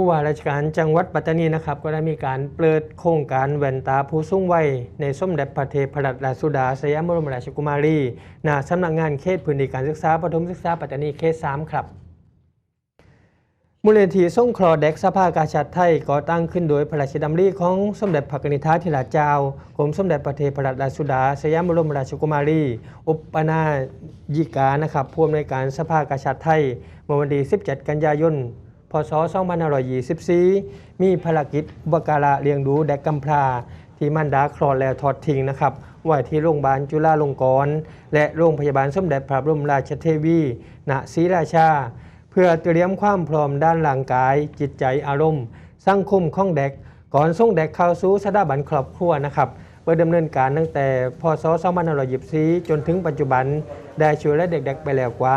ผู้ว่าราชการจังหวัดปัตตานีนะครับก็ได้มีการเปิดโครงการแว่นตาผู้สูงวัยในสมเด็จพระเทพรัตนราชสุดาสยามบรมราชกุมารีณสำนักงานเขตพื้นที่การศึกษาประถมศึกษาปัตตานีเขต 3 ครับมูลนิธิส่งครอเด็กสภากาชาติไทยก่อตั้งขึ้นโดยพระราชดำริของสมเด็จพระนิธิาธิราชเจ้ากรมสมเด็จพระเทพรัตนราชสุดาสยามบรมราชกุมารี อุปนายิกานะครับผู้อำนวยการสภากาชาติไทยเมื่อวันที่17 กันยายน พศ2524 มีภารกิจอุปการะเลี้ยงดูเด็กกำพร้าที่มันดาคลอดแล้วทอดทิ้งนะครับไว้ที่โรงพยาบาลจุฬาลงกรณ์และโรงพยาบาลสมเด็จพระบรมราชเทวีณศรีราชา เพื่อเตรียมความพร้อมด้านร่างกาย จิตใจอารมณ์ สังคมของเด็ก ก่อนส่งเด็กเข้าสู่สถาบันครอบครัวนะครับเพื่อดำเนินการตั้งแต่พศ2524จนถึงปัจจุบัน ได้ช่วยเหลือเด็กๆไปแล้วกว่า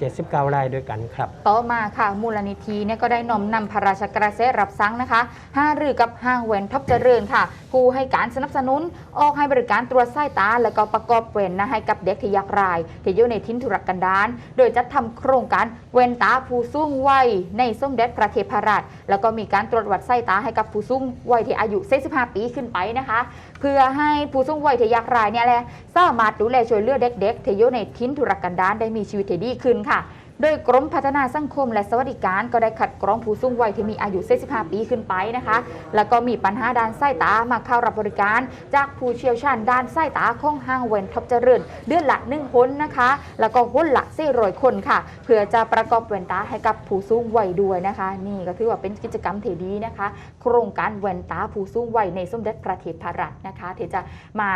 579 รายด้วยกันครับ ต่อมาค่ะ มูลนิธิเนี่ยก็ได้น้อมนำพระราชกระแสรับสั่งนะคะห้ารือกับห้างเวนท็อปเจริญค่ะ ผู้ให้การสนับสนุน ออกให้บริการตรวจสายตา และก็ประกอบเวนนะให้กับเด็กที่ยากไร้ที่อยู่ในทิ้นทุรกันดารโดยจัดทำโครงการเวนตาผู้สูงวัยในส้มเด็จพระเทพรัตน์แล้วก็มีการตรวจวัดสายตาให้กับผู้สูงวัยที่อายุ 45 ปีขึ้นไปนะคะ เพื่อให้ผู้สูงวัยที่ยากไร้เนี่ยแหละสามารถดูแลช่วยเหลือเด็กๆที่อยู่ในทนทุรกันดารได้มีชีวิตที่ดีขึ้นค่ะ โดยกรมพัฒนาสังคมและสวัสดิการก็ได้คัดกรองผู้สูงวัยที่มีอายุ 45 ปีขึ้นไปนะคะ แล้วก็มีปัญหาด้านสายตามาเข้ารับบริการ จากผู้เชี่ยวชาญด้านสายตาของห้างเวนท็อปเจริญเดือนละหนึ่งคนนะคะ แล้วก็คนละ400คนค่ะ เพื่อจะประกอบเวนตาให้กับผู้สูงวัยด้วยนะคะ นี่ก็ถือว่าเป็นกิจกรรมที่ดีนะคะ โครงการเวนตาผู้สูงวัยในสมเด็จพระเทพรัตน์นะคะที่จะมา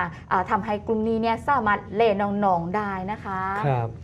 ทำาให้กลุ่มนี้เนี่ยสามารถเล่นน้องๆได้นะคะ ครับ